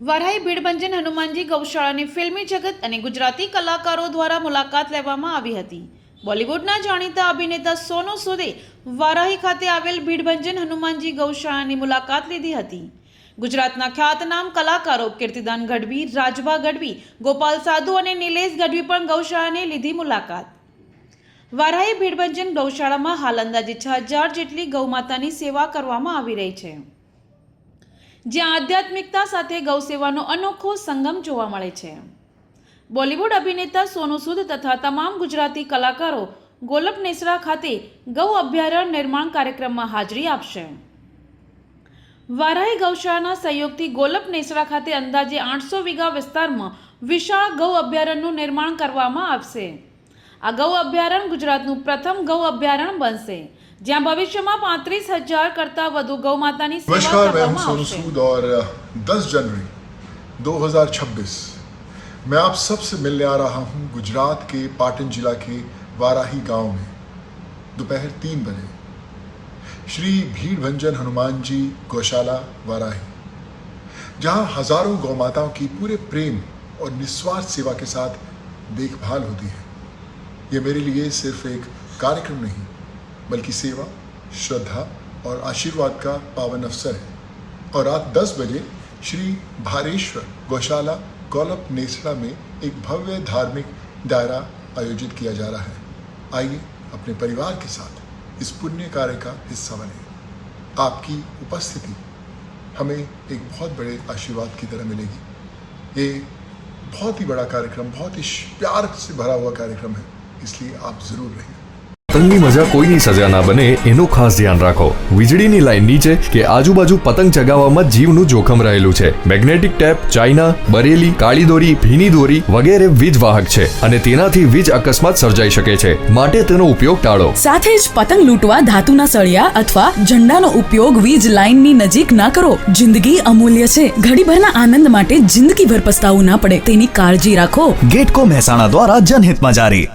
વરાઈ ભીડભંજન હનુમાનજી ગૌશાળાની ફિલ્મી જગત અને ગુજરાતી કલાકારો દ્વારા મુલાકાત લેવામાં આવી હતી. બોલિવૂડના જાણીતા અભિનેતા સોનુ સૂદે વારાહી ખાતે આવેલ ભીડભંજન હનુમાનજી ગૌશાળાની મુલાકાત લીધી હતી. ગુજરાતના ખ્યાતનામ કલાકારો કીર્તિદાન ગઢવી, રાજભા ગઢવી, ગોપાલ સાધુ અને નિલેશ ગઢવી પણ ગૌશાળાની લીધી મુલાકાત. વારાહી ભીડભંજન ગૌશાળામાં હાલ અંદાજે છ હજાર જેટલી ગૌમાતાની સેવા કરવામાં આવી રહી છે. જ્યાં આધ્યાત્મિકતા સાથે ગૌસેવાનો અનોખો સંગમ જોવા મળે છે. બોલિવૂડ અભિનેતા સોનુ સૂદ તથા તમામ ગુજરાતી કલાકારો ગોલપ નેસરા ખાતે ગૌ અભયારણ્ય નિર્માણ કાર્યક્રમમાં હાજરી આપશે. વારાહી ગૌશાળાના સહયોગથી ગોલક નેસરા ખાતે અંદાજે આઠસો વીઘા વિસ્તારમાં વિશાળ ગૌ અભયારણ્યનું નિર્માણ કરવામાં આવશે. આ ગૌ અભયારણ્ય ગુજરાતનું પ્રથમ ગૌ અભયારણ્ય બનશે. જ્યાં ભવિષ્યમાં પાંત્રીસ હજાર કરતાં વધુ ગૌમાતાની સેવા नमस्कार मैं हूं કરવામાં सोनू આવશે सूद और 10 जनवरी 2026 मैं आप सबसे मिलने आ रहा हूं गुजरात के पाटन जिला के वाराही गांव में दोपहर तीन बजे श्री भीड़ भंजन हनुमान जी गौशाला वाराही जहां हजारों गौ माताओं की पूरे प्रेम और निस्वार्थ सेवा के साथ देखभाल होती है ये मेरे लिए सिर्फ एक कार्यक्रम नहीं बल्कि सेवा, श्रद्धा और आशीर्वाद का पावन अवसर है। और रात 10 बजे श्री भारेश्वर गौशाला गौलप नेसड़ा में एक भव्य धार्मिक दायरा आयोजित किया जा रहा है। आइए अपने परिवार के साथ इस पुण्य कार्य का हिस्सा बने। आपकी उपस्थिति हमें एक बहुत बड़े आशीर्वाद की तरह मिलेगी। ये बहुत ही बड़ा कार्यक्रम, बहुत ही प्यार से भरा हुआ कार्यक्रम है, इसलिए आप ज़रूर रहें। પતંગની મજા કોઈની સજા ના બને એનું ખાસ ધ્યાન રાખો. વીજળીની લાઈન નીચે કે આજુબાજુ પતંગ ચગાવવામાં જીવનું જોખમ રહેલું છે. મેગ્નેટિક ટેપ ચાઇના બરેલી કાળી દોરી ભીની દોરી વગેરે વીજ વાહક છે અને તેનાથી વીજ અકસ્માત સર્જાઈ શકે છે. માટે તેનો ઉપયોગ ટાળો. સાથે જ પતંગ લૂંટવા ધાતુના સળિયા અથવા ઝંડાનો ઉપયોગ વીજ લાઇનની નજીક ના કરો. જિંદગી અમૂલ્ય છે. ઘડીભરના આનંદ માટે જિંદગીભર પસ્તાવું ના પડે. તેની કાળજી રાખો. ગેટકો મહેસાણા દ્વારા જનહિતમાં જારી.